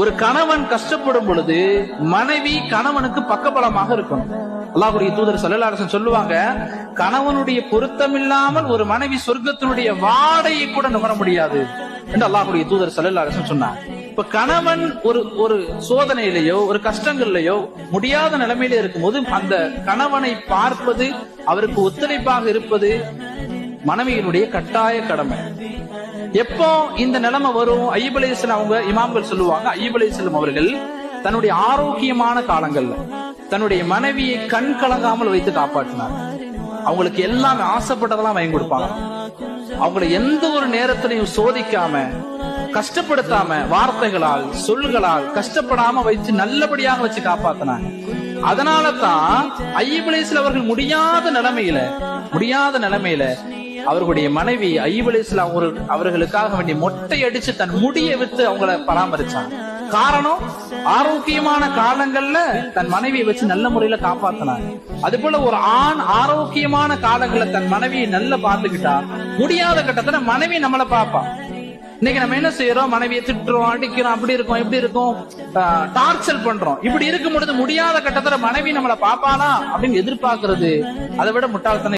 ஒரு கணவன் கஷ்டப்படும் பொழுது மனைவி கணவனுக்கு பக்கபலமாக இருக்கணும். அல்லாஹுடைய தூதர் சல்லல்லாஹு சொல்லுவாங்க கணவனுடைய பொருத்தம் இல்லாமல் ஒரு மனைவி சொர்க்கத்தினுடைய வாடையை கூட நுகர முடியாது. என்று அல்லாஹுடைய தூதர் சல்லல்லாஹு சொன்னார். இப்ப கணவன் ஒரு ஒரு சோதனையிலேயோ ஒரு கஷ்டங்கள்லயோ முடியாத நிலைமையில இருக்கும்போது அந்த கணவனை பார்ப்பது அவருக்கு ஒத்துழைப்பாக இருப்பது மனைவியினுடைய கட்டாய கடமை. எப்போ இந்த நிலைமை வரும்? ஐயப் அலைஹிஸ்ஸலாம் அவங்க இமாம்கள் சொல்லுவாங்க. ஐயப் அலைஹிஸ்ஸலாம் அவர்கள் தன்னுடைய ஆரோக்கியமான காலங்கள்ல தன்னுடைய மனைவியை கண் கலங்காமல் வைத்து காப்பாற்றினார். அவங்களுக்கு எல்லாம் ஆசைப்பட்டதெல்லாம் வாங்கி கொடுப்பாங்க. அவங்களை எந்த ஒரு நேரத்திலையும் சோதிக்காம கஷ்டப்படுத்தாம வார்த்தைகளால் சொல்களால் கஷ்டப்படாம வச்சு நல்லபடியாக வச்சு காப்பாத்தினாங்க. அதனால தான் ஐயபலேசில் அவர்கள் முடியாத நிலைமையில முடியாத நிலைமையில அவர்களுடைய மனைவி ஐயபலேசில் அவர்களுக்காக வேண்டிய மொட்டை அடிச்சு தன் முடியை வித்து அவங்கள பராமரிச்சாங்க. காரணம் ஆரோக்கியமான காலங்கள்ல தன் மனைவியை வச்சு நல்ல முறையில காப்பாத்தினாங்க. அது போல ஒரு ஆண் ஆரோக்கியமான காலங்கள்ல தன் மனைவியை நல்ல பார்த்துக்கிட்டா முடியாத கட்டத்துல மனைவி நம்மளை பாப்பா இன்னைக்கு நம்ம என்ன செய்யறோம் மனைவியை திட்டுறோம் அடிக்கிறோம் அப்படி இருக்கும் இப்படி இருக்கும் டார்ச்சர் பண்றோம். இப்படி இருக்கும் பொழுது முடியாத கட்டத்துல மனைவி நம்மளை பாப்பானா அப்படின்னு எதிர்பார்க்கறது. அதை விட முட்டாள்தனம்